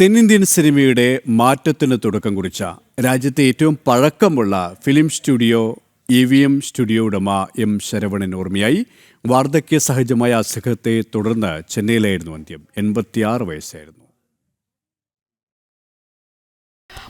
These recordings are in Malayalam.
തെന്നിന്ത്യൻ സിനിമയുടെ മാറ്റത്തിന് തുടക്കം കുറിച്ച രാജ്യത്തെ ഏറ്റവും പഴക്കമുള്ള film studio E V M studio ഉടമ എം ശരവണൻ ഓർമ്മയായി. വാർദ്ധക്യ സഹജമായ അസുഖത്തെ തുടർന്ന് ചെന്നൈയിലായിരുന്നു അന്ത്യം. എൺപത്തിയാറ് വയസ്സായിരുന്നു.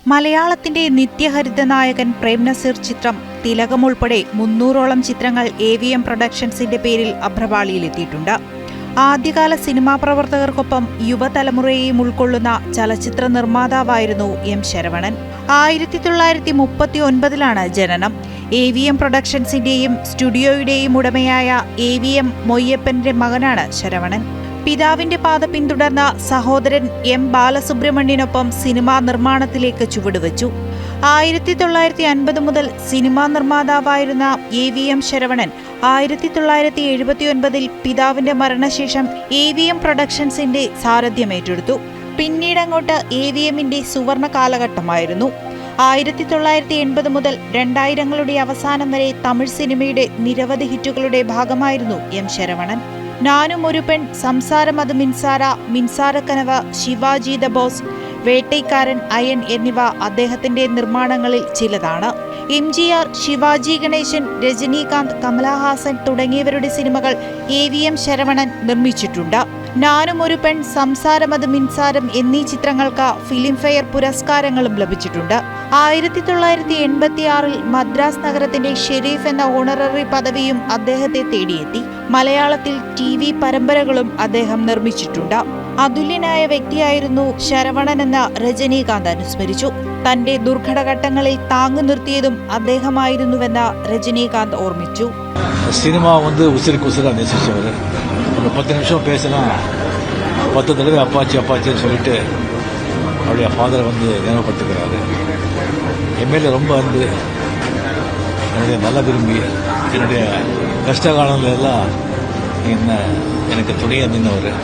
മലയാളത്തിന്റെ നിത്യഹരിത നായകൻ പ്രേം നസീർ ചിത്രം തിലകം ഉൾപ്പെടെ മുന്നൂറോളം ചിത്രങ്ങൾ എ വി എം പ്രൊഡക്ഷൻസിന്റെ പേരിൽ അഭ്രപാളിയിലെത്തിയിട്ടുണ്ട് ആദ്യകാല സിനിമാ പ്രവർത്തകർക്കൊപ്പം യുവതലമുറയെയും ഉൾക്കൊള്ളുന്ന ചലച്ചിത്ര നിർമ്മാതാവായിരുന്നു എം ശരവണൻ. ആയിരത്തി തൊള്ളായിരത്തി മുപ്പത്തി ഒൻപതിലാണ് ജനനം. എ വി എം പ്രൊഡക്ഷൻസിന്റെയും സ്റ്റുഡിയോയുടെയും ഉടമയായ എ വി എം മൊയ്യപ്പന്റെ മകനാണ് ശരവണൻ. പിതാവിന്റെ പാത പിന്തുടർന്ന സഹോദരൻ എം ബാലസുബ്രഹ്മണ്യനൊപ്പം സിനിമാ നിർമ്മാണത്തിലേക്ക് ചുവടുവച്ചു. ആയിരത്തി തൊള്ളായിരത്തി അൻപത് മുതൽ സിനിമാ നിർമ്മാതാവായിരുന്ന എ വി എം ശരവണൻ ആയിരത്തി തൊള്ളായിരത്തി എഴുപത്തിയൊൻപതിൽ പിതാവിന്റെ മരണശേഷം എ വി എം പ്രൊഡക്ഷൻസിന്റെ സാരഥ്യം ഏറ്റെടുത്തു. പിന്നീട് അങ്ങോട്ട് എ വി എമ്മിന്റെ സുവർണ കാലഘട്ടമായിരുന്നു. ആയിരത്തി തൊള്ളായിരത്തി എൺപത് മുതൽ രണ്ടായിരങ്ങളുടെ അവസാനം വരെ തമിഴ് സിനിമയുടെ നിരവധി ഹിറ്റുകളുടെ ഭാഗമായിരുന്നു എം ശരവണൻ. നാനും ഒരു പെൺ സംസാരം അത് മിൻസാര മിൻസാരക്കനവ് ശിവാജി ദ ബോസ് വേട്ടൈക്കാരൻ അയൻ എന്നിവ അദ്ദേഹത്തിന്റെ നിർമ്മാണങ്ങളിൽ ചിലതാണ്. M G R Sivaji Ganesan Rajinikanth Kamal Haasan തുടങ്ങിയവരുടെ സിനിമകൾ എ വി എം ശരവണൻ നിർമ്മിച്ചിട്ടുണ്ട്. നാനും ഒരു പെൺ സംസാരമത് മിൻസാരം എന്നീ ചിത്രങ്ങൾക്ക് ഫിലിംഫെയർ പുരസ്കാരങ്ങളും ലഭിച്ചിട്ടുണ്ട്. ആയിരത്തി തൊള്ളായിരത്തി എൺപത്തിയാറിൽ മദ്രാസ് നഗരത്തിന്റെ ഷെരീഫ് എന്ന ഓണററി പദവിയും അദ്ദേഹത്തെ തേടിയെത്തി. മലയാളത്തിൽ ടി വി പരമ്പരകളും അദ്ദേഹം നിർമ്മിച്ചിട്ടുണ്ട്. അതുല്യനായ വ്യക്തിയായിരുന്നു ശരവണൻ എന്ന രജനീകാന്ത് അനുസ്മരിച്ചു തന്റെ ദുർഘടഘട്ടങ്ങളിൽ താങ്ങു നിർത്തിയതും അദ്ദേഹമായിരുന്നുവെന്ന് രജനീകാന്ത് ഓർമ്മിച്ചു சினிமா வந்து உசிருக்கு உசிரா நேசிச்சவர் ஒரு பத்து நிமிஷம் பேசலாம் பத்து தடவை அப்பாச்சி அப்பாச்சின்னு சொல்லிட்டு அவருடைய ஃபாதரை வந்து ஞாபகப்படுத்துக்கிறாரு என் மேல ரொம்ப அன்பு என்னுடைய நல்ல விரும்பி என்னுடைய கஷ்ட காலங்கள் எல்லாம் என்ன எனக்கு துணையாக நின்றவர்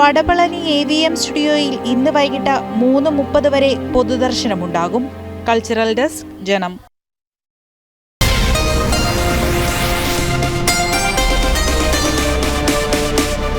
വടപളനി എ വി എം സ്റ്റുഡിയോയിൽ ഇന്ന് വൈകിട്ട് മൂന്ന് മുപ്പത് വരെ പൊതുദർശനമുണ്ടാകും. കൾച്ചറൽ ഡെസ്ക് ജനം.